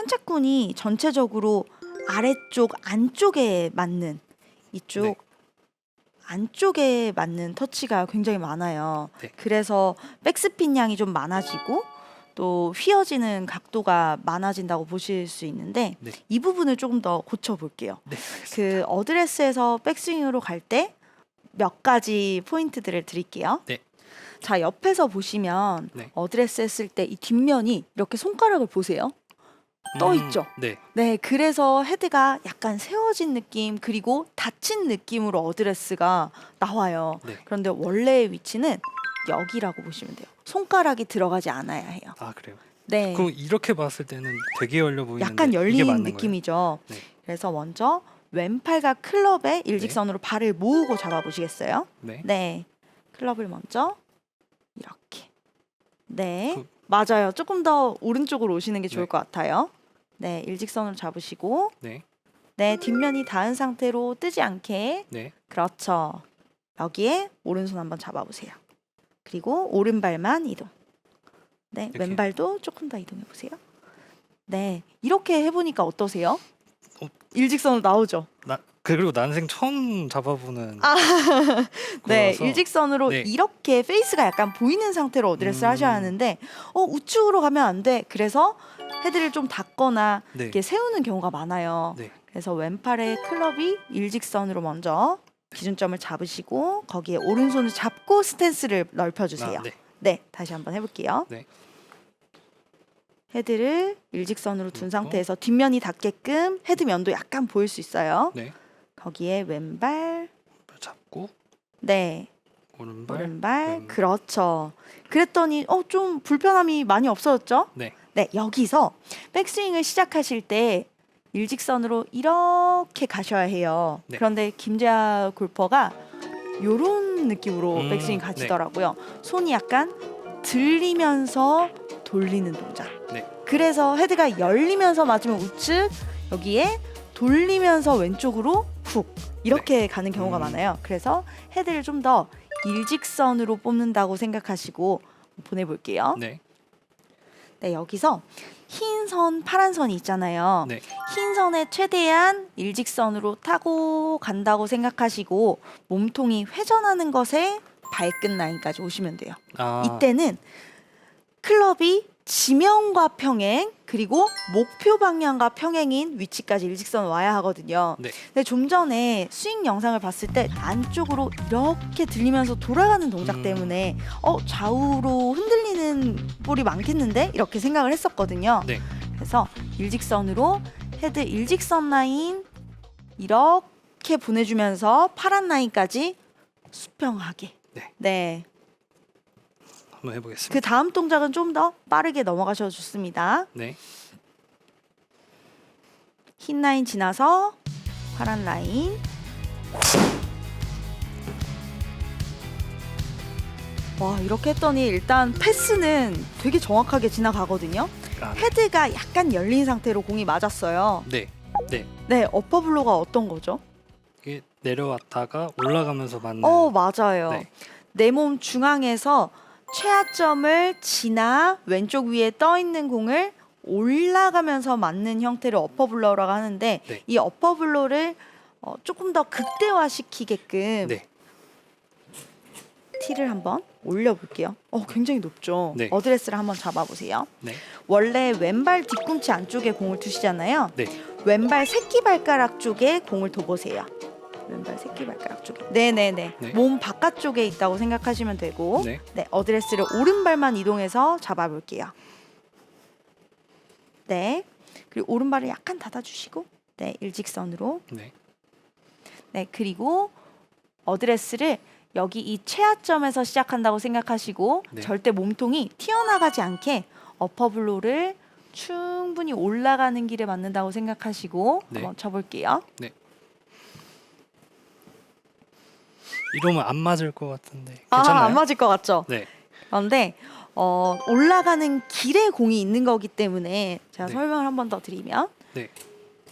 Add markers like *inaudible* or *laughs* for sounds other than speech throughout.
탄착군이 전체적으로 아래쪽 안쪽에 맞는 이쪽 네. 안쪽에 맞는 터치가 굉장히 많아요. 네. 그래서 백스핀 양이 좀 많아지고 또 휘어지는 각도가 많아진다고 보실 수 있는데 네. 이 부분을 조금 더 고쳐 볼게요. 네. 그 어드레스에서 백스윙으로 갈 때 몇 가지 포인트들을 드릴게요. 네. 자 옆에서 보시면 네. 어드레스 했을 때 이 뒷면이 이렇게 손가락을 보세요. 떠 음, 있죠? 네, 네, 그래서 헤드가 약간 세워진 느낌 그리고 닫힌 느낌으로 어드레스가 나와요. 네. 그런데 원래의 위치는 여기라고 보시면 돼요. 손가락이 들어가지 않아야 해요. 아 그래요. 네. 그럼 이렇게 봤을 때는 되게 열려 보이는데 약간 이게 열린 맞는 느낌이죠. 네. 그래서 먼저 왼팔과 클럽의 일직선으로 발을 모으고 잡아보시겠어요? 거예요? 네. 네. 클럽을 먼저 이렇게. 네. 그- 맞아요. 조금 더 오른쪽으로 오시는 게 좋을 네. 것 같아요. 네. 일직선으로 잡으시고 네. 네. 뒷면이 닿은 상태로 뜨지 않게 네. 그렇죠. 여기에 오른손 한번 잡아보세요. 그리고 오른발만 이동. 네, 이렇게. 왼발도 조금 더 이동해 보세요. 네, 이렇게 해보니까 어떠세요? 어. 일직선으로 나오죠. 나 그리고 난생 처음 잡아보는 아, *laughs* 네, 거라서 일직선으로 네. 이렇게 페이스가 약간 보이는 상태로 어드레스 음. 하셔야 하는데, 어 우측으로 가면 안 돼. 그래서 헤드를 좀 닫거나 네. 이렇게 세우는 경우가 많아요. 네. 그래서 왼팔의 클럽이 일직선으로 먼저 기준점을 잡으시고 거기에 오른손을 잡고 스탠스를 넓혀주세요. 아, 네. 네, 다시 한번 해볼게요. 네. 헤드를 일직선으로 둔. 상태에서 뒷면이 닿게끔 헤드 면도 약간 보일 수 있어요. 네. 거기에 왼발, 잡고 네, 오른발. 오른발, 왼발. 그렇죠. 그랬더니 어 좀 불편함이 많이 없어졌죠? 네. 네, 여기서 백스윙을 시작하실 때 일직선으로 이렇게 가셔야 해요. 네. 그런데 김재하 골퍼가 요런 느낌으로 음, 백스윙 네. 가시더라고요. 손이 약간 들리면서 돌리는 동작. 네. 그래서 헤드가 열리면서 맞으면 우측, 여기에 돌리면서 왼쪽으로 훅 이렇게 가는 경우가 음. 많아요. 그래서 헤드를 좀 더 일직선으로 뽑는다고 생각하시고 보내볼게요. 네. 네, 여기서 흰 선, 파란 선이 있잖아요. 네. 흰 선에 최대한 일직선으로 타고 간다고 생각하시고 몸통이 회전하는 것에 발끝 라인까지 오시면 돼요. 아, 이때는 클럽이 지면과 평행 그리고 목표 방향과 평행인 위치까지 일직선 와야 하거든요. 네. 근데 좀 전에 스윙 영상을 봤을 때 안쪽으로 이렇게 들리면서 돌아가는 동작 음. 때문에 어 좌우로 흔들리는 볼이 많겠는데 이렇게 생각을 했었거든요. 네. 그래서 일직선으로 헤드 일직선 라인 이렇게 보내주면서 파란 라인까지 수평하게. 네. 네. 한번 해보겠습니다. 그 다음 동작은 좀 더 빠르게 넘어가셔도 좋습니다. 네. 흰 라인 지나서 파란 라인. 와 이렇게 했더니 일단 패스는 되게 정확하게 지나가거든요. 아, 네. 헤드가 약간 열린 상태로 공이 맞았어요. 네. 네. 네, 어퍼블로가 어떤 거죠? 이게 내려왔다가 올라가면서 맞는. 어 맞아요. 네. 내 몸 중앙에서 최하점을 지나 왼쪽 위에 떠 있는 공을 올라가면서 맞는 형태를 어퍼블러라고 하는데 네. 이 어퍼블러를 어, 조금 더 극대화시키게끔 네. 티를 한번 올려볼게요. 어 굉장히 높죠. 네. 어드레스를 한번 잡아보세요. 네. 원래 왼발 뒤꿈치 안쪽에 공을 두시잖아요. 네. 왼발 새끼 발가락 쪽에 공을 둬보세요. 왼발 새끼 발가락 쪽에. 네네네. 네. 몸 바깥쪽에 있다고 생각하시면 되고. 네. 네. 어드레스를 오른발만 이동해서 잡아볼게요. 네. 그리고 오른발을 약간 닫아주시고. 네. 일직선으로. 네. 네. 그리고 어드레스를 여기 이 최하점에서 시작한다고 생각하시고 네. 절대 몸통이 튀어나가지 않게 어퍼블로를 충분히 올라가는 길에 맞는다고 생각하시고 네. 한번 쳐볼게요. 이러면 안 맞을 것 같은데 괜찮나요? 아, 안 맞을 것 같죠? 네. 그런데 어, 올라가는 길에 공이 있는 거기 때문에 제가 네. 설명을 한 번 더 드리면 네.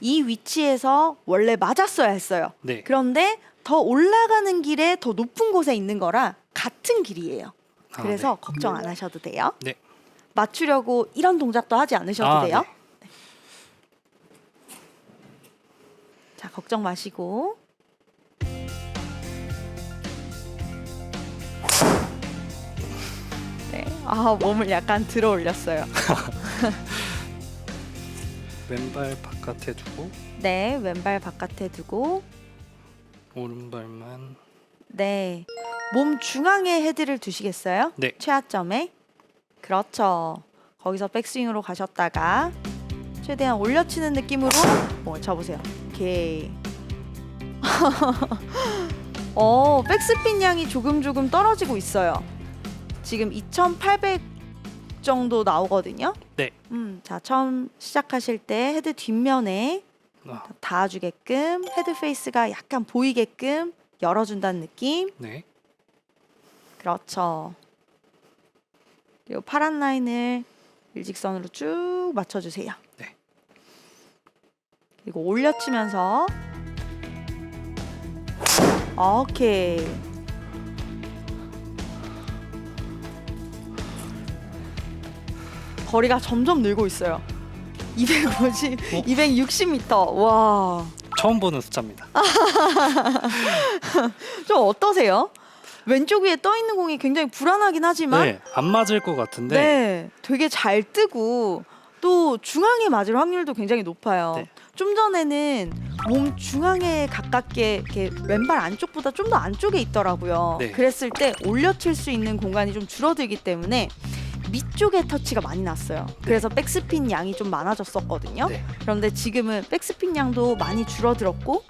이 위치에서 원래 맞았어야 했어요. 네. 그런데 더 올라가는 길에 더 높은 곳에 있는 거라 같은 길이에요. 아, 그래서 네. 걱정 안 하셔도 돼요. 네. 맞추려고 이런 동작도 하지 않으셔도 아, 돼요. 네. 네. 자, 걱정 마시고 아, 몸을 약간 들어 올렸어요. *laughs* 왼발 바깥에 두고 네, 왼발 바깥에 두고 오른발만 네. 몸 중앙에 헤드를 두시겠어요? 네. 최하점에. 그렇죠. 거기서 백스윙으로 가셨다가 최대한 올려치는 느낌으로 어, 잡으세요. 오케이. *laughs* 어, 백스핀 양이 조금 조금 떨어지고 있어요. 지금 2,800 정도 나오거든요. 네. 음, 자, 처음 시작하실 때 헤드 뒷면에 아, 닿아주게끔 헤드 페이스가 약간 보이게끔 열어준다는 느낌. 네. 그렇죠. 그리고 파란 라인을 일직선으로 쭉 맞춰주세요. 네. 그리고 올려치면서 오케이. 거리가 점점 늘고 있어요. 250, 어? 260m. 와. 처음 보는 숫자입니다. *laughs* 좀 어떠세요? 왼쪽 위에 떠 있는 공이 굉장히 불안하긴 하지만 네, 안 맞을 것 같은데 네, 되게 잘 뜨고 또 중앙에 맞을 확률도 굉장히 높아요. 네. 좀 전에는 몸 중앙에 가깝게 이렇게 왼발 안쪽보다 좀 더 안쪽에 있더라고요. 네. 그랬을 때 올려칠 수 있는 공간이 좀 줄어들기 때문에 밑쪽에 터치가 많이 났어요. 그래서 백스핀 양이 좀 많아졌었거든요. 네. 그런데 지금은 백스핀 양도 많이 줄어들었고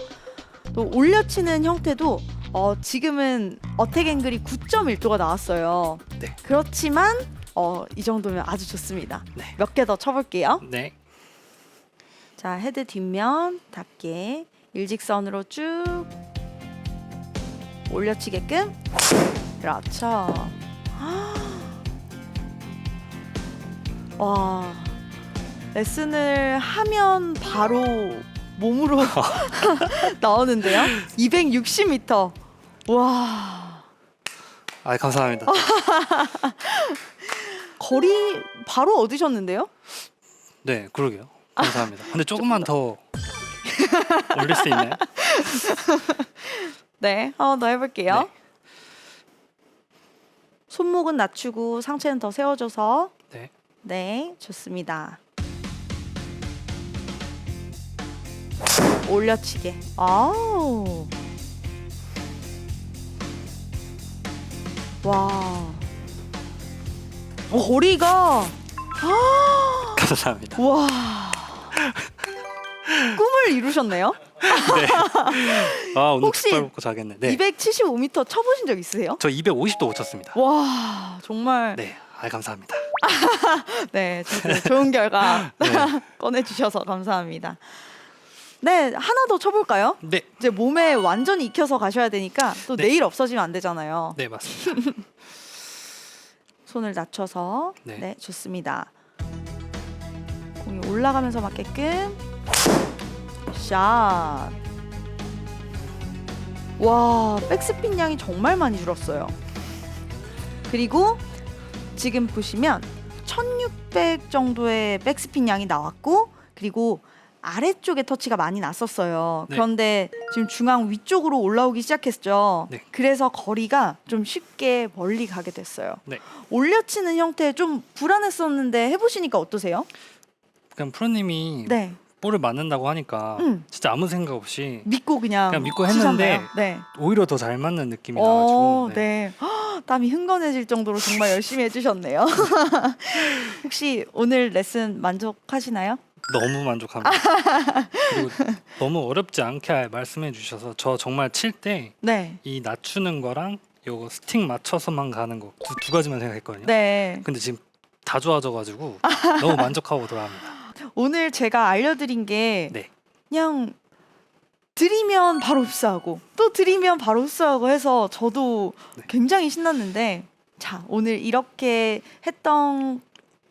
또 올려치는 형태도 어, 지금은 어택 앵글이 9.1도가 나왔어요. 네. 그렇지만 어, 이 정도면 아주 좋습니다. 네. 몇 개 더 쳐볼게요. 네. 자 헤드 뒷면 닿게 일직선으로 쭉 올려치게끔 그렇죠. 와 레슨을 하면 바로 몸으로 *laughs* 나오는데요. 260m. 와 아, 감사합니다. *laughs* 거리 바로 얻으셨는데요? 네, 그러게요. 감사합니다. 근데 조금만 더 올릴 수 있나요? *laughs* 네, 한번 더 해볼게요. 네. 손목은 낮추고 상체는 더 세워줘서 네. 네, 좋습니다. 올려치게. 아우. 와. 어, 거리가 감사합니다. 와. 꿈을 이루셨네요. 네. 아, 오늘 혹시 먹고 자겠네. 네. 275m 쳐보신 적 있으세요? 저 250도 못 쳤습니다. 와, 정말 네. 아, 감사합니다. *laughs* 네, 저도 좋은 결과 *laughs* 네. *laughs* 꺼내주셔서 감사합니다. 네, 하나 더 쳐볼까요? 네. 이제 몸에 완전히 익혀서 가셔야 되니까 또 네. 내일 없어지면 안 되잖아요. 네, 맞습니다. 손을 낮춰서 네. 네, 좋습니다. 공이 올라가면서 맞게끔 샷. 와, 백스핀 양이 정말 많이 줄었어요. 그리고 지금 보시면 1600 정도의 백스핀 양이 나왔고 그리고 아래쪽에 터치가 많이 났었어요. 네. 그런데 지금 중앙 위쪽으로 올라오기 시작했죠. 네. 그래서 거리가 좀 쉽게 멀리 가게 됐어요. 네. 올려치는 형태 좀 불안했었는데 해보시니까 어떠세요? 그냥 프로님이 네, 볼을 맞는다고 하니까 음. 진짜 아무 생각 없이 믿고 그냥 그냥 믿고 했는데 치셨나요? 네. 오히려 더 잘 맞는 느낌이 어, 나가지고 네. 네. 헉, 땀이 흥건해질 정도로 정말 열심히 해주셨네요. *laughs* 혹시 오늘 레슨 만족하시나요? 너무 만족합니다. 그리고 *laughs* 너무 어렵지 않게 말씀해 주셔서 저 정말 칠 때 이 네, 낮추는 거랑 요거 스틱 맞춰서만 가는 거두두 가지만 생각했거든요. 네. 근데 지금 다 좋아져가지고 너무 만족하고 돌아갑니다. *laughs* 오늘 제가 알려드린 게 네. 그냥 드리면 바로 흡수하고 또 드리면 바로 흡수하고 해서 저도 네. 굉장히 신났는데 자 오늘 이렇게 했던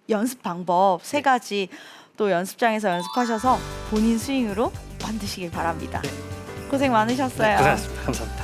연습 방법 세 네. 가지 또 연습장에서 연습하셔서 본인 스윙으로 만드시길 바랍니다. 네. 고생 많으셨어요. 네, 고생하셨습니다. 감사합니다.